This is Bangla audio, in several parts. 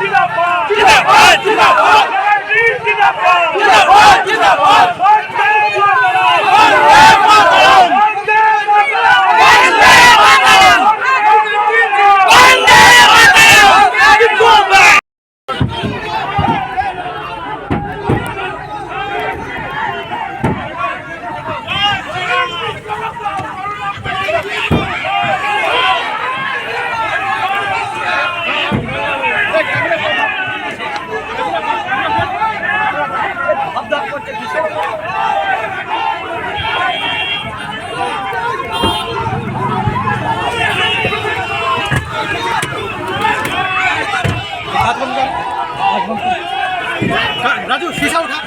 জিন্দাবাদ।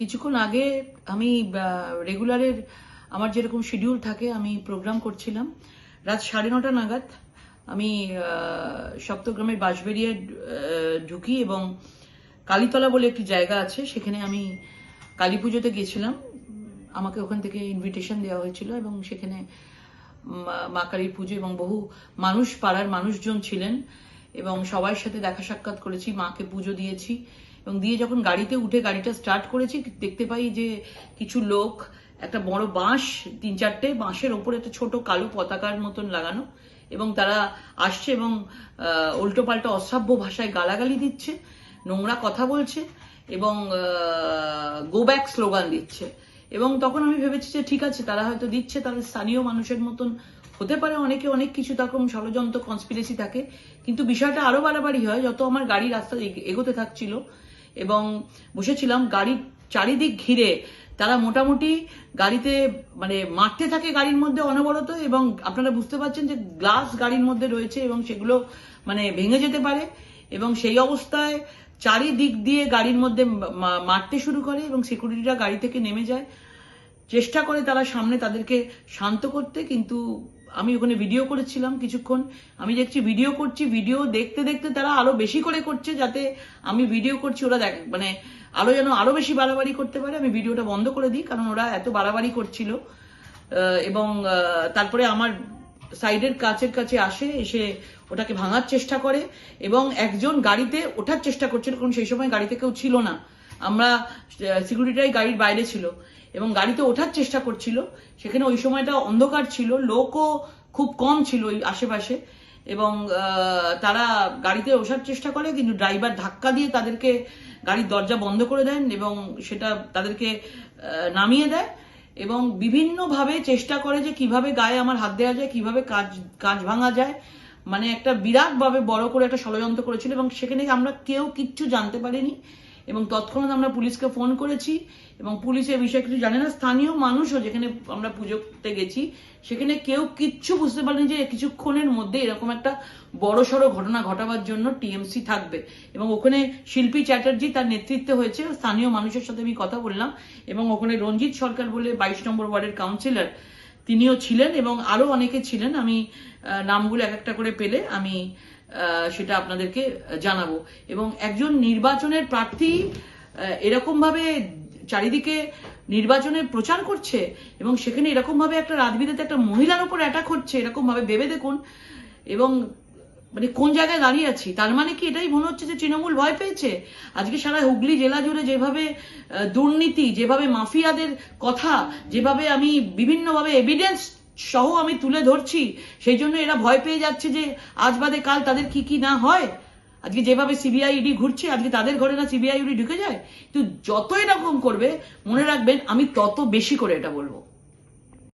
কিছুক্ষণ আগে আমি রেগুলারের আমার যেরকম শিডিউল থাকে, আমি প্রোগ্রাম করছিলাম। রাত সাড়ে নটা নাগাদ আমি সপ্তগ্রামের বাঁশবেরিয়া ঢুকি এবং কালীতলা বলে একটি জায়গা আছে, সেখানে আমি কালী পুজোতে গেছিলাম। আমাকে ওখান থেকে ইনভিটেশন দেওয়া হয়েছিল এবং সেখানে মা কালীর পুজো এবং বহু মানুষ, পাড়ার মানুষজন ছিলেন এবং সবার সাথে দেখা সাক্ষাৎ করেছি, মাকে পুজো দিয়েছি। এবং দিয়ে যখন গাড়িতে উঠে গাড়িটা স্টার্ট করেছি, দেখতে পাই যে কিছু লোক, একটা বড় বাঁশ, তিন চারটে বাঁশের ওপরে একটা ছোট কালো পতাকার মতন লাগানো এবং তারা আসছে এবং উল্টো পাল্টা অশ্রাব্য ভাষায় গালাগালি দিচ্ছে, নোংরা কথা বলছে এবং গো ব্যাক স্লোগান দিচ্ছে। এবং তখন আমি ভেবেছি যে ঠিক আছে, তারা হয়তো দিচ্ছে, তাদের স্থানীয় মানুষের মতন হতে পারে, অনেকে অনেক কিছু তখন ষড়যন্ত্র কনস্পিরেসি থাকে, কিন্তু বিষয়টা আরও বাড়াবাড়ি হয়, যত আমার গাড়ি রাস্তা এগ- এগোতে থাকছিল এবং বসেছিলাম গাড়ির চারিদিক ঘিরে। তারা মোটামুটি গাড়িতে মানে মারতে থাকে গাড়ির মধ্যে অনবরত এবং আপনারা বুঝতে পারছেন যে গ্লাস গাড়ির মধ্যে রয়েছে এবং সেগুলো মানে ভেঙে যেতে পারে এবং সেই অবস্থায় চারিদিক দিয়ে গাড়ির মধ্যে মারতে শুরু করে এবং সিকিউরিটিরা গাড়ি থেকে নেমে যায়। চেষ্টা করে তারা সামনে তাদেরকে শান্ত করতে, কিন্তু আমি ওখানে ভিডিও করেছিলাম কিছুক্ষণ। আমি দেখছি ভিডিও করছি ভিডিও দেখতে দেখতে তারা আরও বেশি করে করছে যাতে আমি ভিডিও করছি, ওরা দেখ মানে আরও যেন আরও বেশি বাড়াবাড়ি করতে পারে, আমি ভিডিওটা বন্ধ করে দিই, কারণ ওরা এত বাড়াবাড়ি করছিল। এবং তারপরে আমার সাইডের কাছের কাছে আসে, এসে ওটাকে ভাঙার চেষ্টা করে, এবং একজন গাড়িতে ওঠার চেষ্টা করছিল, কারণ সেই সময় গাড়িতে কেউ ছিল না। আমরা সিকিউরিটিরাই গাড়ির বাইরে ছিল এবং গাড়িতে ওঠার চেষ্টা করছিল। সেখানে ওই সময়টা অন্ধকার ছিল, লোকও খুব কম ছিল ওই আশেপাশে এবং তারা গাড়িতে ওঠার চেষ্টা করে কিন্তু ড্রাইভার ধাক্কা দিয়ে তাদেরকে গাড়ির দরজা বন্ধ করে দেন এবং সেটা তাদেরকে নামিয়ে দেয় এবং বিভিন্নভাবে চেষ্টা করে যে কীভাবে গায়ে আমার হাত দেওয়া যায়, কীভাবে কাজ কাজ ভাঙা যায়। মানে একটা বিরাটভাবে বড় করে একটা ষড়যন্ত্র করেছিল এবং সেখানে আমরা কেউ কিচ্ছু জানতে পারিনি। এবং তৎক্ষণাৎ আমরা পুলিশকে ফোন করেছি এবং পুলিশ এ বিষয়ে কিছু জানে না। স্থানীয় মানুষও যেখানে আমরা পুজোতে গেছি, সেখানে কেউ কিচ্ছু বুঝতে পারেনি যে কিছুক্ষণের মধ্যে এরকম একটা বড় সড়ো ঘটনা ঘটাবার জন্য টিএমসি থাকবে। এবং ওখানে শিল্পী চ্যাটার্জি তার নেতৃত্বে হয়েছে। স্থানীয় মানুষের সাথে আমি কথা বললাম। এবং ওখানে রঞ্জিত সরকার বলে বাইশ নম্বর ওয়ার্ডের কাউন্সিলর তিনিও ছিলেন এবং আরও অনেকে ছিলেন। আমি নামগুলো এক একটা করে পেলে আমি সেটা আপনাদেরকে জানাব। এবং একজন নির্বাচনের প্রার্থী এরকমভাবে চারিদিকে নির্বাচনের প্রচার করছে এবং সেখানে এরকমভাবে একটা রাজবিদেতে একটা মহিলার উপর অ্যাটাক হচ্ছে, এরকমভাবে ভেবে দেখুন। এবং মানে কোন জায়গায় দাঁড়িয়ে আছি? তার মানে কি এটাই মনে হচ্ছে যে তৃণমূল ভয় পেয়েছে? আজকে সারা হুগলি জেলা জুড়ে যেভাবে দুর্নীতি, যেভাবে মাফিয়াদের কথা, যেভাবে আমি বিভিন্নভাবে এভিডেন্স সহ আমি তুলে ধরছি। সেই জন্য এরা ভয় পেয়ে যাচ্ছে যে আজ বাদে কাল তাদের কি কি না হয়। আজকে যেভাবে সিবিআই ইডি ঘুরছে, আজকে তাদের ঘরে না সিবিআই ইডি ঢুকে যায়। কিন্তু যত এরকম করবে, মনে রাখবেন, আমি তত বেশি করে এটা বলব।